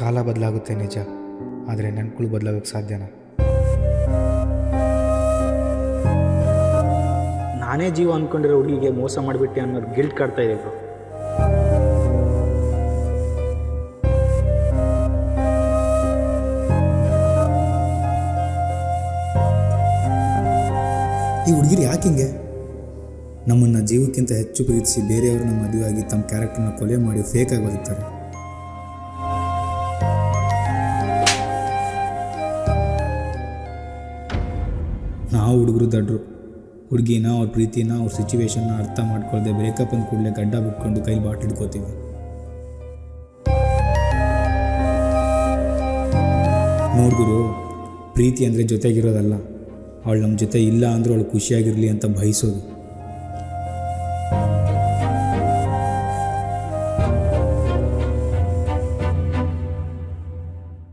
ಕಾಲ ಬದಲಾಗುತ್ತೆ ನಿಜ. ಆದರೆ ನೆನ್ಪುಗಳು ಬದಲಾಗೋಕೆ ಸಾಧ್ಯನಾ? ನಾನೇ ಜೀವ ಅಂದ್ಕೊಂಡಿರೋ ಹುಡುಗಿಗೆ ಮೋಸ ಮಾಡಿಬಿಟ್ಟೆ ಅನ್ನೋದು ಗಿಲ್ಟ್ ಕಾಡ್ತಾ ಇದೆ ಬ್ರೋ ಈ ಹುಡುಗಿರು ಯಾಕೆ ಹಿಂಗೆ? ನಮ್ಮನ್ನು ಜೀವಕ್ಕಿಂತ ಹೆಚ್ಚು ಪ್ರೀತಿಸಿ ಬೇರೆಯವ್ರನ್ನ ಆಗಿ ತಮ್ಮ ಕ್ಯಾರೆಕ್ಟರ್ನ ಕೊಲೆ ಮಾಡಿ ಫೇಕಾಗಿ ಬದುಕ್ತಾರೆ. ನಾವು ಹುಡುಗರು ದಡ್ರು. ಹುಡುಗಿನ, ಅವ್ರ ಪ್ರೀತಿನ, ಅವ್ರ ಸಿಚುವೇಶನ್ನ ಅರ್ಥ ಮಾಡ್ಕೊಳ್ದೆ ಬ್ರೇಕಪ್ ಅಂದ ಕೂಡಲೇ ಗಡ್ಡ ಬಿಟ್ಕೊಂಡು ಕೈಲಿ ಬಾಟ್ ಹಿಡ್ಕೋತೀವಿ ನೋಡ್ಗುರು ಪ್ರೀತಿ ಅಂದರೆ ಜೊತೆಗಿರೋದಲ್ಲ. ಅವಳು ನಮ್ಮ ಜೊತೆ ಇಲ್ಲ ಅಂದರೂ ಅವಳು ಖುಷಿಯಾಗಿರಲಿ ಅಂತ ಬಯಸೋದು.